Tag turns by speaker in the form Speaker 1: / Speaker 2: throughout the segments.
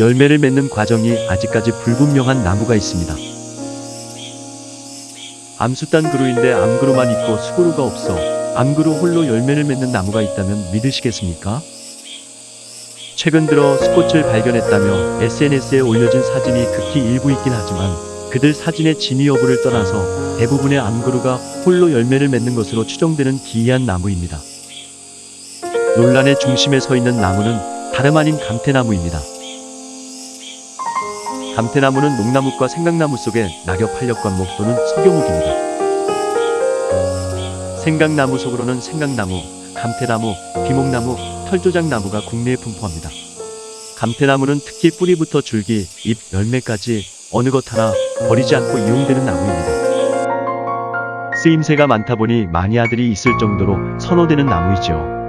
Speaker 1: 열매를 맺는 과정이 아직까지 불분명한 나무가 있습니다. 암수단 그루인데 암그루만 있고 수그루가 없어 암그루 홀로 열매를 맺는 나무가 있다면 믿으시겠습니까? 최근 들어 수꽃을 발견했다며 SNS에 올려진 사진이 극히 일부 있긴 하지만 그들 사진의 진위 여부를 떠나서 대부분의 암그루가 홀로 열매를 맺는 것으로 추정되는 기이한 나무입니다. 논란의 중심에 서 있는 나무는 다름 아닌 감태나무입니다. 감태나무는 농나무과 생강나무 속의 낙엽 한력관목 또는 석유목입니다. 생강나무 속으로는 생강나무, 감태나무, 비목나무, 털조장나무가 국내에 분포합니다. 감태나무는 특히 뿌리부터 줄기, 잎, 열매까지 어느 것 하나 버리지 않고 이용되는 나무입니다. 쓰임새가 많다 보니 마니아들이 있을 정도로 선호되는 나무이죠.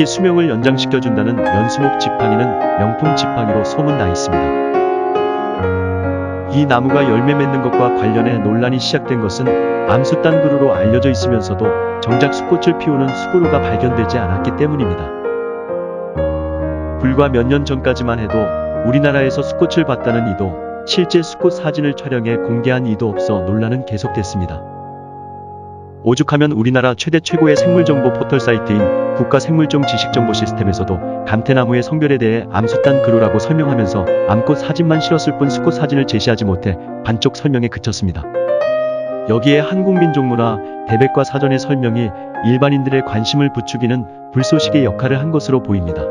Speaker 1: 특히 수명을 연장시켜준다는 연수목 지팡이는 명품 지팡이로 소문나 있습니다. 이 나무가 열매 맺는 것과 관련해 논란이 시작된 것은 암수단 그루로 알려져 있으면서도 정작 수꽃을 피우는 수그루가 발견되지 않았기 때문입니다. 불과 몇 년 전까지만 해도 우리나라에서 수꽃을 봤다는 이도 실제 수꽃 사진을 촬영해 공개한 이도 없어 논란은 계속됐습니다. 오죽하면 우리나라 최대 최고의 생물정보 포털 사이트인 국가생물종 지식정보 시스템에서도 감태나무의 성별에 대해 암수단 그루라고 설명하면서 암꽃 사진만 실었을 뿐 수꽃 사진을 제시하지 못해 반쪽 설명에 그쳤습니다. 여기에 한국민족문화 대백과 사전의 설명이 일반인들의 관심을 부추기는 불쏘시개 역할을 한 것으로 보입니다.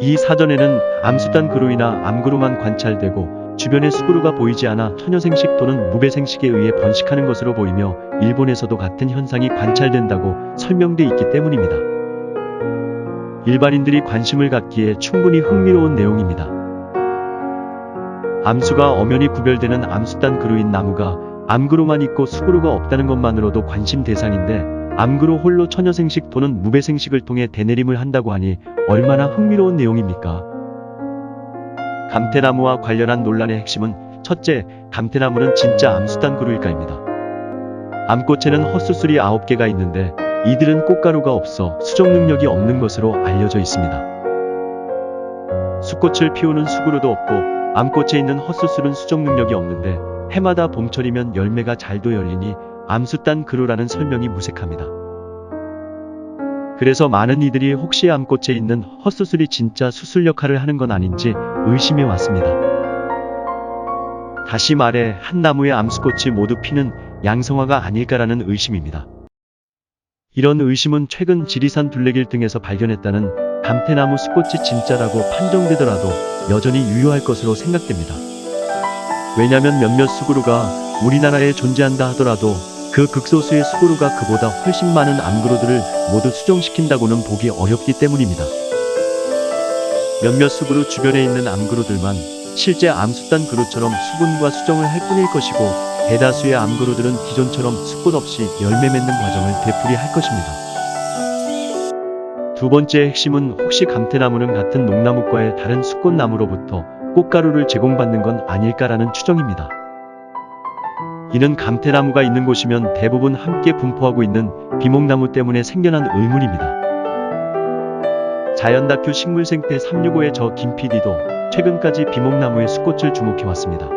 Speaker 1: 이 사전에는 암수단 그루이나 암그루만 관찰되고 주변에 수그루가 보이지 않아 처녀생식 또는 무배생식에 의해 번식하는 것으로 보이며 일본에서도 같은 현상이 관찰된다고 설명돼 있기 때문입니다. 일반인들이 관심을 갖기에 충분히 흥미로운 내용입니다. 암수가 엄연히 구별되는 암수단 그루인 나무가 암그루만 있고 수그루가 없다는 것만으로도 관심 대상인데 암그루 홀로 처녀생식 또는 무배생식을 통해 대내림을 한다고 하니 얼마나 흥미로운 내용입니까? 감태나무와 관련한 논란의 핵심은 첫째, 감태나무는 진짜 암수단 그루일까입니다. 암꽃에는 헛수술이 9개가 있는데 이들은 꽃가루가 없어 수정 능력이 없는 것으로 알려져 있습니다. 수꽃을 피우는 수그루도 없고 암꽃에 있는 헛수술은 수정 능력이 없는데 해마다 봄철이면 열매가 잘도 열리니 암수단 그루라는 설명이 무색합니다. 그래서 많은 이들이 혹시 암꽃에 있는 헛수술이 진짜 수술 역할을 하는 건 아닌지 의심해 왔습니다. 다시 말해 한 나무의 암수꽃이 모두 피는 양성화가 아닐까라는 의심입니다. 이런 의심은 최근 지리산 둘레길 등에서 발견했다는 감태나무 수꽃이 진짜라고 판정되더라도 여전히 유효할 것으로 생각됩니다. 왜냐면 몇몇 수그루가 우리나라에 존재한다 하더라도 그 극소수의 수그루가 그보다 훨씬 많은 암그루들을 모두 수정시킨다고는 보기 어렵기 때문입니다. 몇몇 수그루 주변에 있는 암그루들만 실제 암수단 그루처럼 수분과 수정을 할 뿐일 것이고 대다수의 암그루들은 기존처럼 수꽃 없이 열매 맺는 과정을 되풀이할 것입니다. 두 번째 핵심은 혹시 감태나무는 같은 농나무과의 다른 수꽃나무로부터 꽃가루를 제공받는 건 아닐까라는 추정입니다. 이는 감태나무가 있는 곳이면 대부분 함께 분포하고 있는 비목나무 때문에 생겨난 의문입니다. 자연 다큐 식물생태 365의 저 김PD도 최근까지 비목나무의 수꽃을 주목해왔습니다.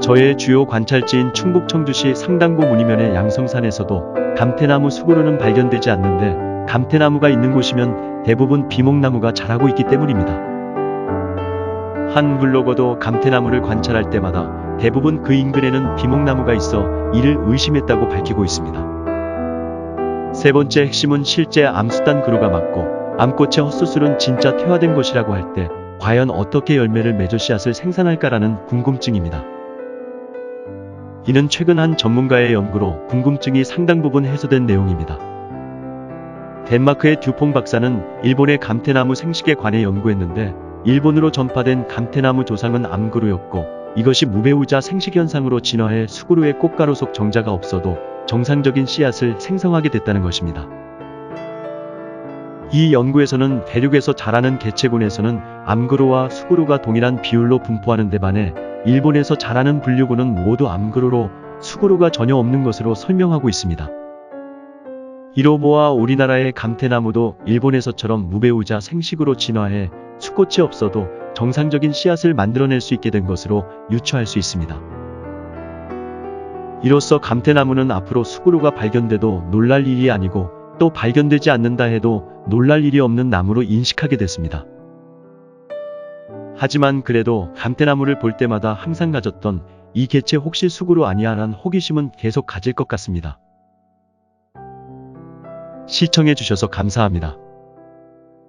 Speaker 1: 저의 주요 관찰지인 충북 청주시 상당고 문이면의 양성산에서도 감태나무 수그루는 발견되지 않는데 감태나무가 있는 곳이면 대부분 비목나무가 자라고 있기 때문입니다. 한 블로거도 감태나무를 관찰할 때마다 대부분 그 인근에는 비목나무가 있어 이를 의심했다고 밝히고 있습니다. 세 번째 핵심은 실제 암수단 그루가 맞고 암꽃의 헛수술은 진짜 퇴화된 것이라고 할 때 과연 어떻게 열매를 맺어 씨앗을 생산할까라는 궁금증입니다. 이는 최근 한 전문가의 연구로 궁금증이 상당 부분 해소된 내용입니다. 덴마크의 듀퐁 박사는 일본의 감태나무 생식에 관해 연구했는데 일본으로 전파된 감태나무 조상은 암그루였고 이것이 무배우자 생식 현상으로 진화해 수그루의 꽃가루 속 정자가 없어도 정상적인 씨앗을 생성하게 됐다는 것입니다. 이 연구에서는 대륙에서 자라는 개체군에서는 암그루와 수그루가 동일한 비율로 분포하는 데 반해 일본에서 자라는 분류군은 모두 암그루로 수그루가 전혀 없는 것으로 설명하고 있습니다. 이로 모아 우리나라의 감태나무도 일본에서처럼 무배우자 생식으로 진화해 수꽃이 없어도 정상적인 씨앗을 만들어낼 수 있게 된 것으로 유추할 수 있습니다. 이로써 감태나무는 앞으로 수구루가 발견돼도 놀랄 일이 아니고 또 발견되지 않는다 해도 놀랄 일이 없는 나무로 인식하게 됐습니다. 하지만 그래도 감태나무를 볼 때마다 항상 가졌던 이 개체 혹시 수구루 아니야란 호기심은 계속 가질 것 같습니다. 시청해주셔서 감사합니다.